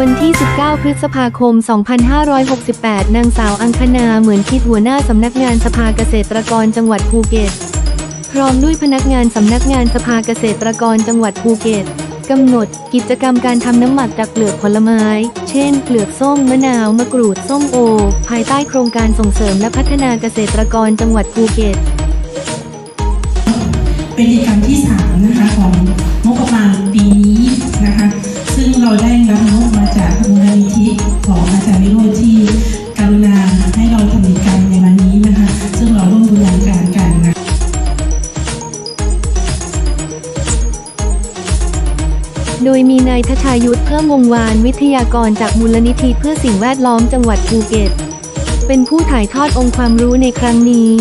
วันที่ 19 พฤษภาคม 2568 นางสาวอังคณาเหมือนคิดหัวหน้าสำนักงานสภาเกษตรกรจังหวัดภูเก็ต พร้อมด้วยพนักงานสำนักงานสภาเกษตรกรจังหวัดภูเก็ตกำหนดกิจกรรมการทำน้ำหมักจากเปลือกผลไม้ เช่น เปลือกส้ม มะนาว มะกรูด ส้มโอ ภายใต้โครงการส่งเสริมและพัฒนาเกษตรกรจังหวัดภูเก็ต เป็นกิจกรรมที่ 3 นะคะของงบประมาณปีนี้ โดยมีนายทชายุทธเพิ่มวงวานวิทยากรจากมูลนิธิเพื่อสิ่งแวดล้อมจังหวัดภูเก็ต เป็นผู้ถ่ายทอดองค์ความรู้ในครั้งนี้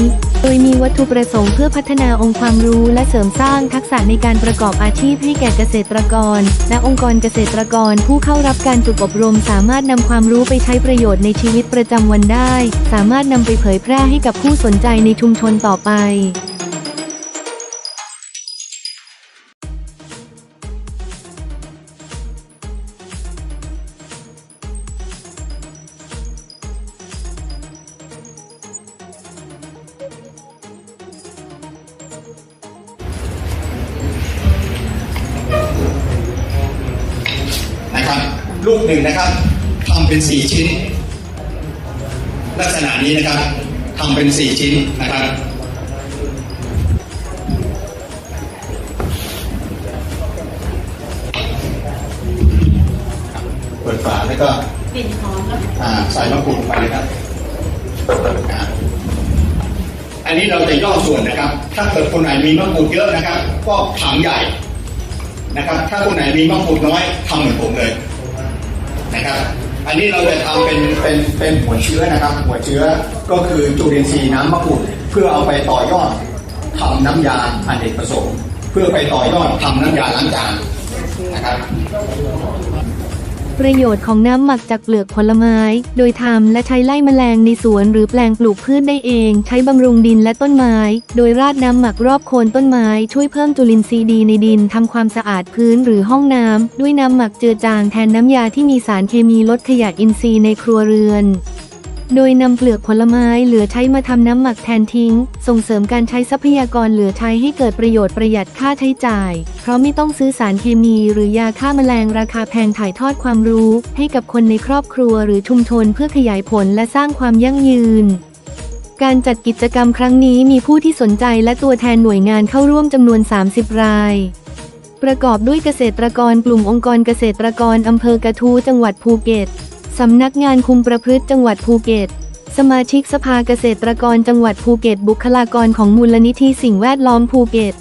โดยมีวัตถุประสงค์เพื่อพัฒนาองค์ความรู้และเสริมสร้างทักษะในการประกอบอาชีพให้แก่เกษตรกร และองค์กรเกษตรกรผู้เข้ารับการฝึกอบรม สามารถนำความรู้ไปใช้ประโยชน์ในชีวิตประจำวันได้ สามารถนำไปเผยแพร่ให้กับผู้สนใจในชุมชนต่อไป ลูกหนึ่งนะครับทำเป็นสี่ชิ้น ลักษณะนี้นะครับทำเป็นสี่ชิ้นนะครับเปิดฝาแล้วก็อ่าใส่มะกรูดลงไปเลยครับอ่าอันนี้เราจะย่อส่วนนะครับ ถ้าเกิดคนไหนมีมะกรูดเยอะนะครับ ก็ถังใหญ่นะครับ ถ้าคนไหนมีมะกรูดน้อยทำเหมือนผมเลย นะครับ อันนี้เราจะทำเป็นเป็นเป็นหัวเชื้อนะครับ หัวเชื้อก็คือจุลินทรีย์น้ำมะกรูดเพื่อเอาไปต่อยอดทำน้ำยาอเนกประสงค์ เพื่อไปต่อยอดทำน้ำยาล้างจานนะครับ ประโยชน์ของน้ำหมักจากเปลือกผลไม้ โดยทำและใช้ไล่แมลงในสวนหรือแปลงปลูกพืชได้เอง ใช้บำรุงดินและต้นไม้ โดยราดน้ำหมักรอบโคนต้นไม้ ช่วยเพิ่มจุลินทรีย์ดีในดินทำความสะอาดพื้นหรือห้องน้ำด้วยน้ำหมักเจือจางแทนน้ำยาที่มีสารเคมีลดขยะอินทรีย์ในครัวเรือน โดยนำเปลือกผลไม้เหลือใช้มาทำน้ำหมักแทนทิ้ง ส่งเสริมการใช้ทรัพยากรเหลือใช้ให้เกิดประโยชน์ประหยัดค่าใช้จ่าย เพราะไม่ต้องซื้อสารเคมีหรือยาฆ่าแมลงราคาแพงถ่ายทอดความรู้ ให้กับคนในครอบครัวหรือชุมชนเพื่อขยายผลและสร้างความยั่งยืนการจัดกิจกรรมครั้งนี้มีผู้ที่สนใจและตัวแทนหน่วยงานเข้าร่วมจำนวน 30 ราย ประกอบด้วยเกษตรกรกลุ่มองค์กรเกษตรกรอำเภอกระทู้จังหวัดภูเก็ต สำนักงานคุมประพฤติจังหวัดภูเก็ต สมาชิกสภาเกษตรกรจังหวัดภูเก็ต บุคลากรของมูลนิธิสิ่งแวดล้อมภูเก็ต